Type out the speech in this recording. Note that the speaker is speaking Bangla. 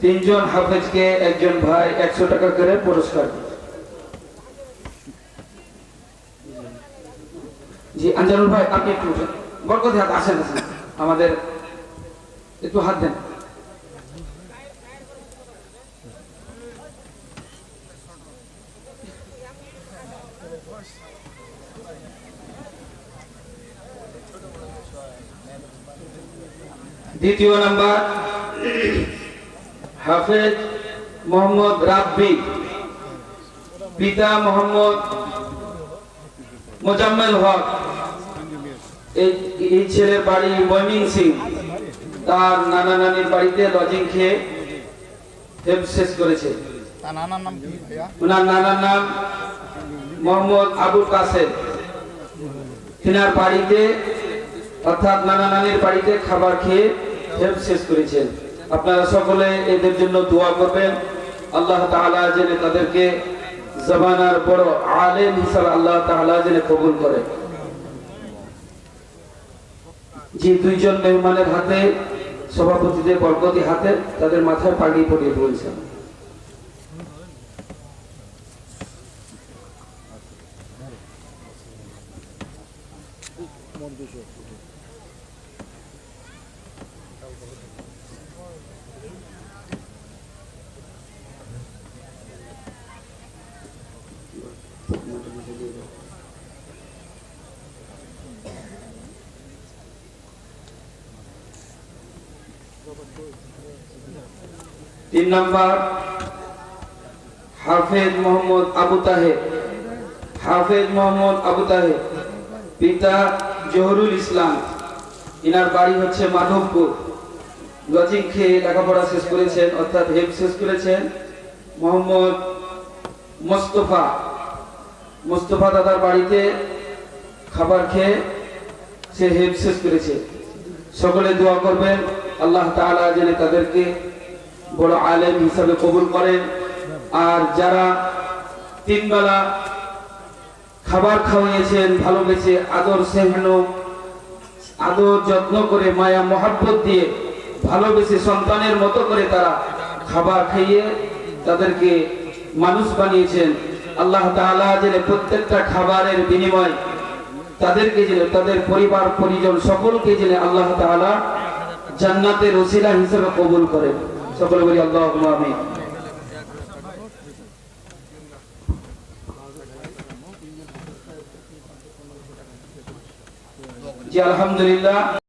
তিনজন হাফেজকে একজন ভাই একশো টাকা করে পুরস্কার। জি আঞ্জানুল ভাই, আপনি একটু হাত, আসেন আসেন। আমাদের একটু হাত দেন। দ্বিতীয় নাম্বার। হাফেজ মোহাম্মদ রাব্বি পিতা মোহাম্মদ মোজাম্মেল হক। এই ছেলের বাড়ি ময়মিন সিং তার নানা নানির বাড়িতে লজিং খেয়ে শেষ করেছে। ওনার নানার নাম মোহাম্মদ আবুল কাসেম। তিনার বাড়িতে অর্থাৎ নানা নানির বাড়িতে খাবার খেয়ে শেষ করেছেন। আপনারা সকলে এদের জন্য দোয়া করবেন। আল্লাহ তাআলা যেন তাদেরকে জমানার বড় আলেম হিসাবে আল্লাহ তাআলা যেন কবুল করে। যে দুইজন মেহমানের হাতে, সভাপতিদের বরকতি হাতে তাদের মাথায় পাগড়ি পরিয়ে বলছেন। তিন নম্বর, হাফেজ মোহাম্মদ আবু তাহের। হাফেজ মোহাম্মদ আবু তাহের, পিতা জহরুল ইসলাম। ইনার বাড়ি হচ্ছে মাধবপুর। লজিং খেয়ে লেখাপড়া শেষ করেছেন, অর্থাৎ হেফ শেষ করেছেন মোহাম্মদ মোস্তফা। মোস্তফা দাদার বাড়িতে খাবার খেয়ে সে হেফ শেষ করেছে। সকলে দোয়া করবেন, আল্লাহ তাআলা যেন তাদেরকে বড় আলেম হিসাবে কবুল করেন। আর যারা তিনবেলা খাবার খাওয়াইয়েছেন ভালোবেসে আদর সেহন আদর, যত্ন করে, মায়া, মহাব্বত দিয়ে ভালোবেসে সন্তানের মতো করে তারা খাবার খাইয়ে তাদেরকে মানুষ বানিয়েছেন। আল্লাহ যেন প্রত্যেকটা খাবারের বিনিময় তাদেরকে যেন, তাদের পরিবার, পরিজন সকলকে যেন আল্লাহ তাআলা জান্নাতের ওসিলা হিসেবে কবুল করেন। সকলে বলি আল্লাহ আমিন। জি, আলহামদুলিল্লাহ।